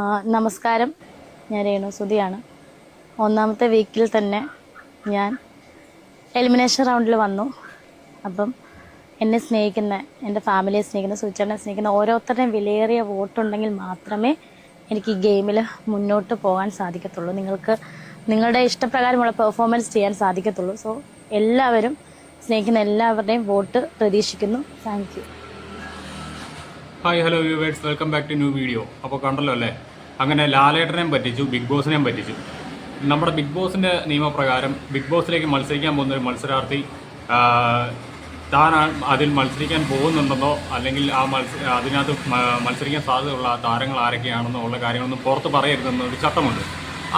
നമസ്കാരം. ഞാൻ രേണു സുധിയാണ്. ഒന്നാമത്തെ വീക്കിൽ തന്നെ ഞാൻ എലിമിനേഷൻ റൗണ്ടിൽ വന്നു. അപ്പം എന്നെ സ്നേഹിക്കുന്ന എന്റെ ഫാമിലിയെ സ്നേഹിക്കുന്ന സുചേട്ടനെ സ്നേഹിക്കുന്ന ഓരോരുത്തരുടെയും വിലയേറിയ വോട്ടുണ്ടെങ്കിൽ മാത്രമേ എനിക്ക് ഈ ഗെയിമിൽ മുന്നോട്ട് പോകാൻ സാധിക്കത്തുള്ളൂ. നിങ്ങൾക്ക് നിങ്ങളുടെ ഇഷ്ടപ്രകാരമുള്ള പെർഫോമൻസ് ചെയ്യാൻ സാധിക്കത്തുള്ളൂ. സോ എല്ലാവരും സ്നേഹിക്കുന്ന എല്ലാവരുടെയും വോട്ട് പ്രതീക്ഷിക്കുന്നു. Thank hi hello viewers. Welcome back to new video. അപ്പോൾ കണ്ടല്ലോ അല്ലേ? അങ്ങനെ ലാലേട്ടനെയും പറ്റിച്ചു ബിഗ് ബോസിനെയും പറ്റിച്ചു. നമ്മുടെ ബിഗ് ബോസിന്റെ നിയമപ്രകാരം ബിഗ് ബോസിലേക്ക് മത്സരിക്കാൻ പോകുന്ന ഒരു മത്സരാർത്ഥി താൻ അതിൽ മത്സരിക്കാൻ പോകുന്നുണ്ടെന്നോ അല്ലെങ്കിൽ ആ മത്സ അതിനകത്ത് മത്സരിക്കാൻ സാധ്യതയുള്ള താരങ്ങൾ ആരൊക്കെയാണെന്നോ ഉള്ള കാര്യങ്ങളൊന്നും പുറത്ത് പറയരുതെന്ന ഒരു ചട്ടമുണ്ട്.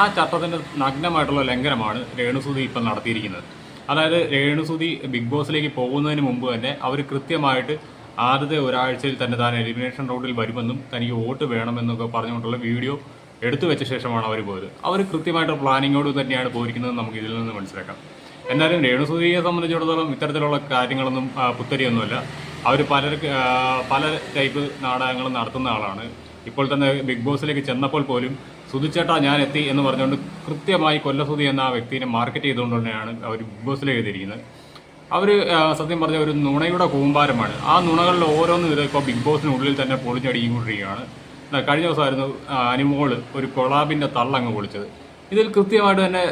ആ ചട്ടത്തിന്റെ നഗ്നമായിട്ടുള്ള ലംഘനമാണ് രേണുസുതി ഇപ്പം നടത്തിയിരിക്കുന്നത്. അതായത് രേണുസുതി ബിഗ് ബോസിലേക്ക് പോകുന്നതിന് മുമ്പ് തന്നെ അവർ കൃത്യമായിട്ട് ആദ്യത്തെ ഒരാഴ്ചയിൽ തന്നെ താൻ എലിമിനേഷൻ റൗണ്ടിൽ വരുമെന്നും തനിക്ക് വോട്ട് വേണമെന്നൊക്കെ പറഞ്ഞുകൊണ്ടുള്ള വീഡിയോ എടുത്തു വെച്ച ശേഷമാണ് അവർ പോയത്. അവർ കൃത്യമായിട്ട് പ്ലാനിങ്ങോട് തന്നെയാണ് പോയിരിക്കുന്നത് നമുക്ക് ഇതിൽ നിന്ന് മനസ്സിലാക്കാം. എന്നാലും രേണുസുതിയെ സംബന്ധിച്ചിടത്തോളം ഇത്തരത്തിലുള്ള കാര്യങ്ങളൊന്നും പുത്തരിയൊന്നുമല്ല. അവർ പല പല ടൈപ്പ് നാടകങ്ങളും നടത്തുന്ന ആളാണ്. ഇപ്പോൾ തന്നെ ബിഗ് ബോസിലേക്ക് ചെന്നപ്പോൾ പോലും സുധിച്ചേട്ടാ ഞാൻ എത്തി എന്ന് പറഞ്ഞുകൊണ്ട് കൃത്യമായി കൊല്ലസുതി എന്ന ആ വ്യക്തിനെ മാർക്കറ്റ് ചെയ്തുകൊണ്ട് തന്നെയാണ് അവർ ബിഗ് ബോസിലേക്ക് എത്തിയിരിക്കുന്നത്. അവർ സത്യം പറഞ്ഞ ഒരു നുണയുടെ കൂമ്പാരമാണ്. ആ നുണകളിൽ ഓരോന്ന് ഇത് ഇപ്പോൾ ബിഗ് ബോസിനുള്ളിൽ തന്നെ പൊളിഞ്ഞടിക്കൊണ്ടിരിക്കുകയാണ് കഴിഞ്ഞ ദിവസമായിരുന്നു അനിമോൾ ഒരു കൊളാബിന്റെ തള്ളങ്ങ് പൊളിച്ചത്. ഇതിൽ കൃത്യമായിട്ട് തന്നെ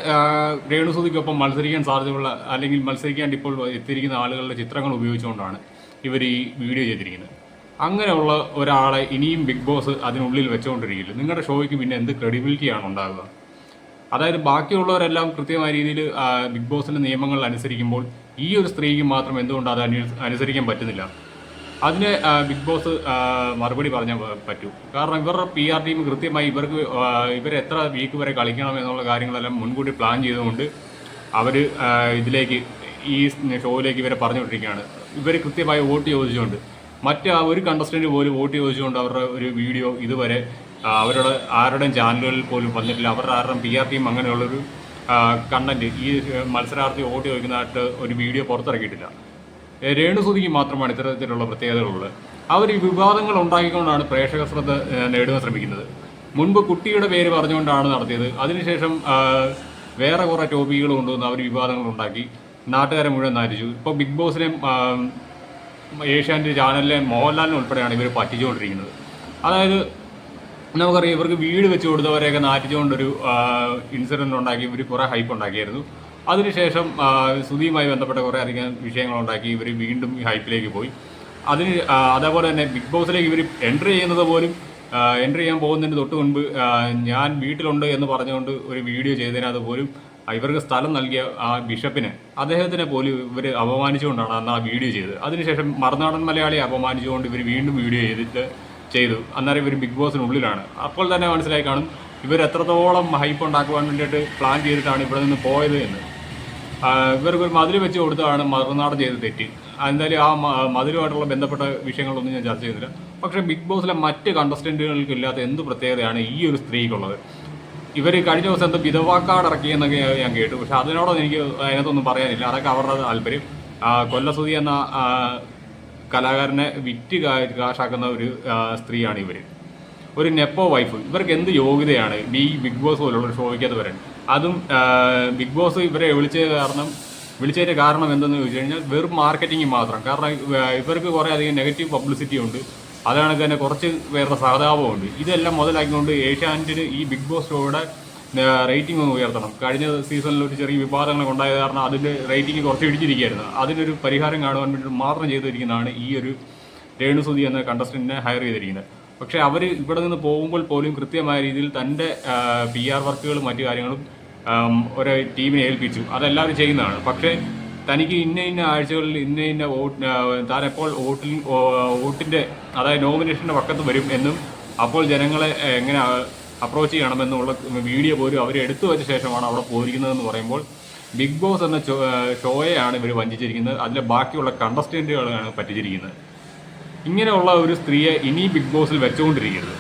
രേണുസുതിക്കൊപ്പം മത്സരിക്കാൻ സാധ്യതയുള്ള അല്ലെങ്കിൽ മത്സരിക്കാൻ ഇപ്പോൾ എത്തിയിരിക്കുന്ന ആളുകളുടെ ചിത്രങ്ങൾ ഉപയോഗിച്ചുകൊണ്ടാണ് ഇവർ ഈ വീഡിയോ ചെയ്തിരിക്കുന്നത്. അങ്ങനെയുള്ള ഒരാളെ ഇനിയും ബിഗ് ബോസ് അതിനുള്ളിൽ വെച്ചുകൊണ്ടിരിക്കില്ല. നിങ്ങളുടെ ഷോയ്ക്ക് പിന്നെ എന്ത് ക്രെഡിബിലിറ്റിയാണ് ഉണ്ടാകുക അതായത് ബാക്കിയുള്ളവരെല്ലാം കൃത്യമായ രീതിയിൽ ബിഗ് ബോസിന്റെ നിയമങ്ങൾ അനുസരിക്കുമ്പോൾ ഈ ഒരു സ്ത്രീക്ക് മാത്രം എന്തുകൊണ്ട് അത് അനുസരിക്കാൻ പറ്റുന്നില്ല? അതിന് ബിഗ് ബോസ് മറുപടി പറഞ്ഞ പറ്റൂ. കാരണം ഇവരുടെ പി ആർ ടീം കൃത്യമായി ഇവർക്ക് ഇവരെത്ര വീക്ക് വരെ കളിക്കണം എന്നുള്ള കാര്യങ്ങളെല്ലാം മുൻകൂട്ടി പ്ലാൻ ചെയ്തുകൊണ്ട് അവർ ഇതിലേക്ക് ഈ ഷോയിലേക്ക് ഇവരെ പറഞ്ഞുകൊണ്ടിരിക്കുകയാണ്. ഇവർ കൃത്യമായി വോട്ട് ചോദിച്ചുകൊണ്ട് മറ്റ് ഒരു കണ്ടസ്റ്റന്റ് പോലും വോട്ട് ചോദിച്ചുകൊണ്ട് അവരുടെ ഒരു വീഡിയോ ഇതുവരെ അവരുടെ ആരുടെയും ചാനലുകളിൽ പോലും വന്നിട്ടില്ല. അവരുടെ ആരുടെയും പി ആർ ടീം അങ്ങനെയുള്ളൊരു കണ്ടന്റ് ഈ മത്സരാർത്ഥി ഓടി വയ്ക്കുന്നതായിട്ട് ഒരു വീഡിയോ പുറത്തിറക്കിയിട്ടില്ല. രേണുസുതിക്ക് മാത്രമാണ് ഇത്തരത്തിലുള്ള പ്രത്യേകതകളുള്ളത്. അവർ ഈ വിവാദങ്ങൾ ഉണ്ടാക്കിക്കൊണ്ടാണ് പ്രേക്ഷക ശ്രദ്ധ നേടുവാൻ ശ്രമിക്കുന്നത്. മുൻപ് കുട്ടിയുടെ പേര് പറഞ്ഞുകൊണ്ടാണ് നടത്തിയത്. അതിനുശേഷം വേറെ കുറേ ടോപ്പിക്കുകൾ കൊണ്ടുവന്ന് അവർ വിവാദങ്ങൾ ഉണ്ടാക്കി. നാട്ടുകാരെ മുഴുവൻ നാരിച്ചു. ഇപ്പോൾ ബിഗ് ബോസിനെ ഏഷ്യാനെറ്റ് ചാനലിലെ മോഹൻലാലിനെ ഉൾപ്പെടെയാണ് ഇവർ പറ്റിച്ചുകൊണ്ടിരിക്കുന്നത്. അതായത് നമുക്കറിയാം ഇവർക്ക് വീട് വെച്ച് കൊടുത്തവരെയൊക്കെ നാറ്റിച്ചുകൊണ്ടൊരു ഇൻസിഡന്റ് ഉണ്ടാക്കി ഇവർ കുറേ ഹൈപ്പ് ഉണ്ടാക്കിയായിരുന്നു. അതിനുശേഷം സുധിയുമായി ബന്ധപ്പെട്ട കുറേ അധികം വിഷയങ്ങളുണ്ടാക്കി ഇവർ വീണ്ടും ഈ ഹൈപ്പിലേക്ക് പോയി. അതിന് അതേപോലെ തന്നെ ബിഗ് ബോസിലേക്ക് ഇവർ എൻട്രി ചെയ്യുന്നത് പോലും എൻട്രി ചെയ്യാൻ പോകുന്നതിന് തൊട്ട് മുൻപ് ഞാൻ വീട്ടിലുണ്ട് എന്ന് പറഞ്ഞുകൊണ്ട് ഒരു വീഡിയോ ചെയ്തതിനകത്ത് പോലും ഇവർക്ക് സ്ഥലം നൽകിയ ആ ബിഷപ്പിനെ അദ്ദേഹത്തിനെ പോലും ഇവർ അപമാനിച്ചുകൊണ്ടാണ് അന്ന് ആ വീഡിയോ ചെയ്തത്. അതിനുശേഷം മറുനാടൻ മലയാളിയെ അപമാനിച്ചുകൊണ്ട് ഇവർ വീണ്ടും വീഡിയോ ചെയ്തിട്ട് ചെയ്തു. അന്നേരം ഇവർ ബിഗ് ബോസിനുള്ളിലാണ് അപ്പോൾ തന്നെ മനസ്സിലായി കാണും ഇവർ എത്രത്തോളം ഹൈപ്പ് ഉണ്ടാക്കുവാൻ വേണ്ടിയിട്ട് പ്ലാൻ ചെയ്തിട്ടാണ് ഇവിടെ നിന്ന് പോയത് എന്ന്. ഇവർക്ക് ഒരു മതിൽ വെച്ച് കൊടുത്തതാണ് മറുനാടൻ ചെയ്ത് തെറ്റി. എന്തായാലും ആ മതിലുമായിട്ടുള്ള ബന്ധപ്പെട്ട വിഷയങ്ങളൊന്നും ഞാൻ ചർച്ച ചെയ്യുന്നില്ല പക്ഷേ ബിഗ് ബോസിലെ മറ്റ് കണ്ടസ്റ്റന്റുകൾക്ക് ഇല്ലാത്ത എന്ത് പ്രത്യേകതയാണ് ഈ ഒരു സ്ത്രീക്കുള്ളത്? ഇവർ കഴിഞ്ഞ ദിവസം എന്തോ വിധവാക്കാട് ഇറക്കിയെന്നൊക്കെ ഞാൻ കേട്ടു. പക്ഷെ അതിനോടൊന്നും എനിക്ക് അതിനകത്തൊന്നും പറയാനില്ല. അതൊക്കെ അവരുടെ താല്പര്യം. കൊല്ലസുതി എന്ന കലാകാരനെ വിറ്റ് കാശാക്കുന്ന ഒരു സ്ത്രീയാണ് ഇവർ ഒരു നെപ്പോ വൈഫ്. ഇവർക്ക് എന്ത് യോഗ്യതയാണ്? ഈ ബിഗ് ബോസ് പോലുള്ള ഒരു ഷോയ്ക്കകത്ത് വരാൻ അതും ബിഗ് ബോസ് ഇവരെ വിളിച്ചത് കാരണം വിളിച്ചതിന്റെ കാരണം എന്തെന്ന് ചോദിച്ചു കഴിഞ്ഞാൽ വെറും മാർക്കറ്റിംഗ് മാത്രം. കാരണം ഇവർക്ക് കുറേ അധികം നെഗറ്റീവ് പബ്ലിസിറ്റി ഉണ്ട്. അതാണ് തന്നെ കുറച്ച് പേരുടെ സഹതാപമുണ്ട്. ഇതെല്ലാം മുതലാക്കിക്കൊണ്ട് ഏഷ്യാനെറ്റിന് ഈ ബിഗ് ബോസ് ഷോയുടെ റേറ്റിംഗ് ഒന്ന് ഉയർത്തണം. കഴിഞ്ഞ സീസണിൽ ഒരു ചെറിയ വിവാദങ്ങളൊക്കെ ഉണ്ടായത് കാരണം അതിന്റെ റേറ്റിംഗ് കുറച്ച് ഇടിച്ചിരിക്കുകയായിരുന്നു. അതിനൊരു പരിഹാരം കാണുവാൻ വേണ്ടി മാത്രം ചെയ്തിരിക്കുന്നതാണ് ഈ ഒരു രേണുസുതി എന്ന കണ്ടസ്റ്റന്റിനെ ഹയർ ചെയ്തിരിക്കുന്നത്. പക്ഷേ അവർ ഇവിടെ നിന്ന് പോകുമ്പോൾ പോലും കൃത്യമായ രീതിയിൽ തന്റെ പി ആർ വർക്കുകളും മറ്റു കാര്യങ്ങളും ഒരു ടീമിനെ ഏൽപ്പിച്ചു. അതെല്ലാവരും ചെയ്യുന്നതാണ്. പക്ഷേ തനിക്ക് ഇന്ന ഇന്ന ആഴ്ചകളിൽ ഇന്ന ഇന്ന വോട്ട് താൻ എപ്പോൾ വോട്ടിൽ വോട്ടിന്റെ അതായത് നോമിനേഷന്റെ പക്കത്ത് വരും എന്നും അപ്പോൾ ജനങ്ങളെ എങ്ങനെ അപ്രോച്ച് ചെയ്യണമെന്നുള്ള വീഡിയോ പോലും അവർ എടുത്തു വെച്ച ശേഷമാണ് അവിടെ പോയിരിക്കുന്നതെന്ന് പറയുമ്പോൾ ബിഗ് ബോസ് എന്ന ഷോയെയാണ് ഇവർ വഞ്ചിച്ചിരിക്കുന്നത്. അതിലെ ബാക്കിയുള്ള കണ്ടസ്റ്റന്റുകളാണ് പറ്റിച്ചിരിക്കുന്നത്. ഇങ്ങനെയുള്ള ഒരു സ്ത്രീയെ ഇനി ബിഗ് ബോസിൽ വെച്ചുകൊണ്ടിരിക്കരുത്.